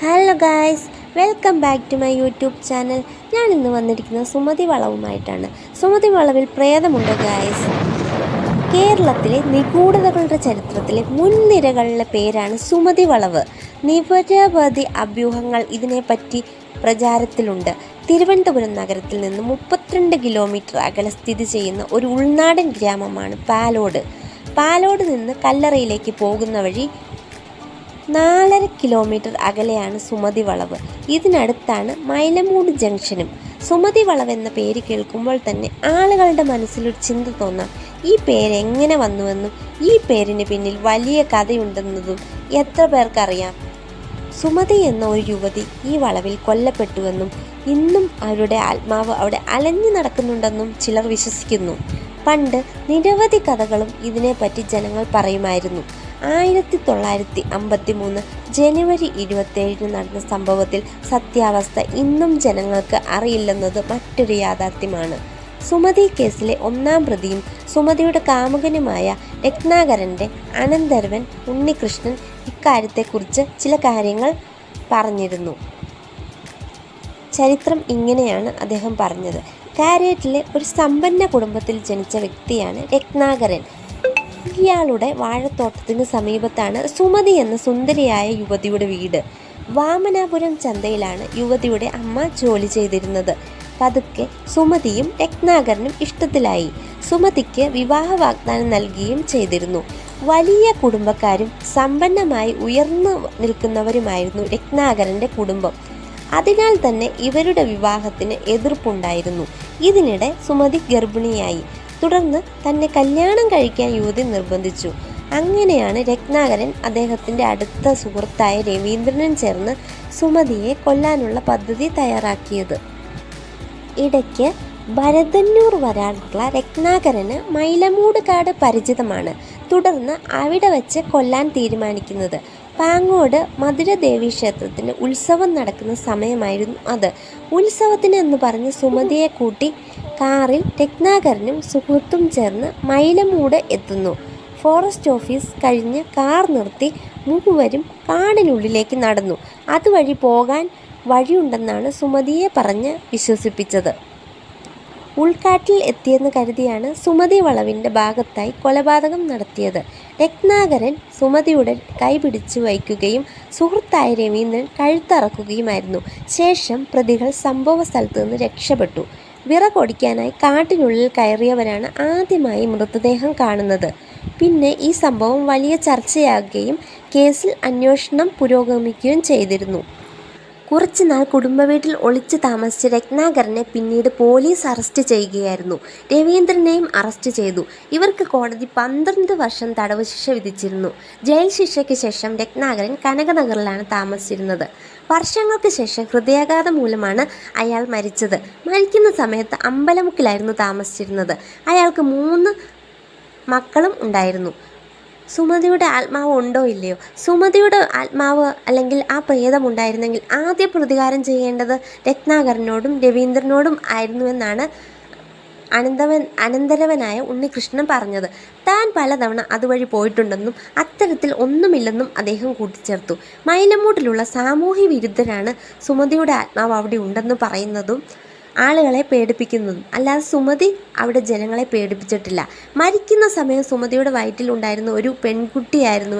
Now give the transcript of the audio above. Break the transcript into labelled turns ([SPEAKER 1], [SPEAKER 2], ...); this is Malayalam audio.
[SPEAKER 1] Hello guys welcome back to my YouTube channel ഞാൻ ഇന്ന് വന്നിരിക്കുന്നത് സുമതി വളവുമായിട്ടാണ്. സുമതി വളവിൽ പ്രേതമുണ്ട് ഗായ്സ് കേരളത്തിലെ നിഗൂഢതകളുടെ ചരിത്രത്തിലെ മുൻനിരകളിലെ പേരാണ് സുമതി വളവ്. നിരവധി അഭ്യൂഹങ്ങൾ ഇതിനെപ്പറ്റി പ്രചാരത്തിലുണ്ട്. തിരുവനന്തപുരം നഗരത്തിൽ നിന്ന് മുപ്പത്തിരണ്ട് കിലോമീറ്റർ അകലെ സ്ഥിതി ചെയ്യുന്ന ഒരു ഉൾനാടൻ ഗ്രാമമാണ് പാലോട്. പാലോട് നിന്ന് കല്ലറയിലേക്ക് പോകുന്ന വഴി നാലര കിലോമീറ്റർ അകലെയാണ് സുമതി വളവ്. ഇതിനടുത്താണ് മൈലമൂട് ജംഗ്ഷനും. സുമതി വളവ് എന്ന പേര് കേൾക്കുമ്പോൾ തന്നെ ആളുകളുടെ മനസ്സിലൊരു ചിന്ത തോന്നാം. ഈ പേര് എങ്ങനെ വന്നുവെന്നും ഈ പേരിന് പിന്നിൽ വലിയ കഥയുണ്ടെന്നതും എത്ര പേർക്കറിയാം? സുമതി എന്ന ഒരു യുവതി ഈ വളവിൽ കൊല്ലപ്പെട്ടുവെന്നും ഇന്നും അവരുടെ ആത്മാവ് അവിടെ അലഞ്ഞു നടക്കുന്നുണ്ടെന്നും ചിലർ വിശ്വസിക്കുന്നു. പണ്ട് നിരവധി കഥകളും ഇതിനെപ്പറ്റി ജനങ്ങൾ പറയുമായിരുന്നു. ആയിരത്തി തൊള്ളായിരത്തി അമ്പത്തി മൂന്ന് ജനുവരി ഇരുപത്തേഴിന് നടന്ന സംഭവത്തിൽ സത്യാവസ്ഥ ഇന്നും ജനങ്ങൾക്ക് അറിയില്ലെന്നത് മറ്റൊരു യാഥാർത്ഥ്യമാണ്. സുമതി കേസിലെ ഒന്നാം പ്രതിയും സുമതിയുടെ കാമുകനുമായ രത്നാകരന്റെ അനന്തരവൻ ഉണ്ണികൃഷ്ണൻ ഇക്കാര്യത്തെക്കുറിച്ച് ചില കാര്യങ്ങൾ പറഞ്ഞിരുന്നു. ചരിത്രം ഇങ്ങനെയാണ് അദ്ദേഹം പറഞ്ഞത്. കാരേറ്റിലെ ഒരു സമ്പന്ന കുടുംബത്തിൽ ജനിച്ച വ്യക്തിയാണ് രത്നാകരൻ. ഇയാളുടെ വാഴത്തോട്ടത്തിന് സമീപത്താണ് സുമതി എന്ന സുന്ദരിയായ യുവതിയുടെ വീട്. വാമനാപുരം ചന്തയിലാണ് യുവതിയുടെ അമ്മ ജോലി ചെയ്തിരുന്നത്. പതുക്കെ സുമതിയും രത്നാകരനും ഇഷ്ടത്തിലായി. സുമതിക്ക് വിവാഹ വാഗ്ദാനം നൽകുകയും ചെയ്തിരുന്നു. വലിയ കുടുംബക്കാരും സമ്പന്നമായി ഉയർന്നു നിൽക്കുന്നവരുമായിരുന്നു രത്നാകരന്റെ കുടുംബം. അതിനാൽ തന്നെ ഇവരുടെ വിവാഹത്തിന് എതിർപ്പുണ്ടായിരുന്നു. ഇതിനിടെ സുമതി ഗർഭിണിയായി. തുടർന്ന് തന്നെ കല്യാണം കഴിക്കാൻ യുവതി നിർബന്ധിച്ചു. അങ്ങനെയാണ് രത്നാകരൻ അദ്ദേഹത്തിന്റെ അടുത്ത സുഹൃത്തായ രവീന്ദ്രനും ചേർന്ന് സുമതിയെ കൊല്ലാനുള്ള പദ്ധതി തയ്യാറാക്കിയത്. ഇടയ്ക്ക് ഭരതന്നൂർ വരാനുള്ള രത്നാകരന് മൈലമൂട് കാട് പരിചിതമാണ്. തുടർന്ന് അവിടെ വച്ച് കൊല്ലാൻ തീരുമാനിക്കുന്നത്. പാങ്ങോട് മധുരദേവി ക്ഷേത്രത്തിന് ഉത്സവം നടക്കുന്ന സമയമായിരുന്നു അത്. ഉത്സവത്തിന് എന്ന് പറഞ്ഞ് സുമതിയെ കൂട്ടി കാറിൽ രത്നാകരനും സുഹൃത്തും ചേർന്ന് മൈലമൂട് എത്തുന്നു. ഫോറസ്റ്റ് ഓഫീസ് കഴിഞ്ഞ് കാർ നിർത്തി മൂവരും കാടിനുള്ളിലേക്ക് നടന്നു. അതുവഴി പോകാൻ വഴിയുണ്ടെന്നാണ് സുമതിയെ പറഞ്ഞ് വിശ്വസിപ്പിച്ചത്. ഉൾക്കാട്ടിൽ എത്തിയെന്ന് കരുതിയാണ് സുമതി വളവിന്റെ ഭാഗത്തായി കൊലപാതകം നടത്തിയത്. രത്നാകരൻ സുമതിയുടെ കൈ പിടിച്ചു വയ്ക്കുകയും സുഹൃത്തായ രവീന്ദ്രൻ കഴുത്തറക്കുകയുമായിരുന്നു. ശേഷം പ്രതികൾ സംഭവ സ്ഥലത്തു നിന്ന് രക്ഷപ്പെട്ടു. വിറകൊടിക്കാനായി കാട്ടിനുള്ളിൽ കയറിയവരാണ് ആദ്യമായി മൃതദേഹം കാണുന്നത്. പിന്നെ ഈ സംഭവം വലിയ ചർച്ചയാകുകയും കേസിൽ അന്വേഷണം പുരോഗമിക്കുകയും ചെയ്തിരുന്നു. കുറച്ചുനാൾ കുടുംബവീട്ടിൽ ഒളിച്ച് താമസിച്ച രത്നാകരനെ പിന്നീട് പോലീസ് അറസ്റ്റ് ചെയ്യുകയായിരുന്നു. രവീന്ദ്രനെയും അറസ്റ്റ് ചെയ്തു. ഇവർക്ക് കോടതി പന്ത്രണ്ട് വർഷം തടവ് ശിക്ഷ വിധിച്ചിരുന്നു. ജയിൽ ശിക്ഷയ്ക്ക് ശേഷം രത്നാകരൻ കനകനഗറിലാണ് താമസിച്ചിരുന്നത്. വർഷങ്ങൾക്ക് ശേഷം ഹൃദയാഘാതം മൂലമാണ് അയാൾ മരിച്ചത്. മരിക്കുന്ന സമയത്ത് അമ്പലമുക്കിലായിരുന്നു താമസിച്ചിരുന്നത്. അയാൾക്ക് മൂന്ന് മക്കളും ഉണ്ടായിരുന്നു. സുമതിയുടെ ആത്മാവ് ഉണ്ടോ ഇല്ലയോ? സുമതിയുടെ ആത്മാവ് അല്ലെങ്കിൽ ആ പ്രേതം ഉണ്ടായിരുന്നെങ്കിൽ ആദ്യ പ്രതികാരം ചെയ്യേണ്ടത് രത്നാകരനോടും രവീന്ദ്രനോടും ആയിരുന്നുവെന്നാണ് അനന്തവൻ അനന്തരവനായ ഉണ്ണികൃഷ്ണൻ പറഞ്ഞത്. താൻ പലതവണ അതുവഴി പോയിട്ടുണ്ടെന്നും അത്തരത്തിൽ ഒന്നുമില്ലെന്നും അദ്ദേഹം കൂട്ടിച്ചേർത്തു. മൈലമൂട്ടിലുള്ള സാമൂഹ്യ വിരുദ്ധരാണ് സുമതിയുടെ ആത്മാവ് അവിടെ ഉണ്ടെന്ന് പറയുന്നതും ആളുകളെ പേടിപ്പിക്കുന്നതും. അല്ലാതെ സുമതി അവിടെ ജനങ്ങളെ പേടിപ്പിച്ചിട്ടില്ല. മരിക്കുന്ന സമയം സുമതിയുടെ വയറ്റിലുണ്ടായിരുന്ന ഒരു പെൺകുട്ടിയായിരുന്നു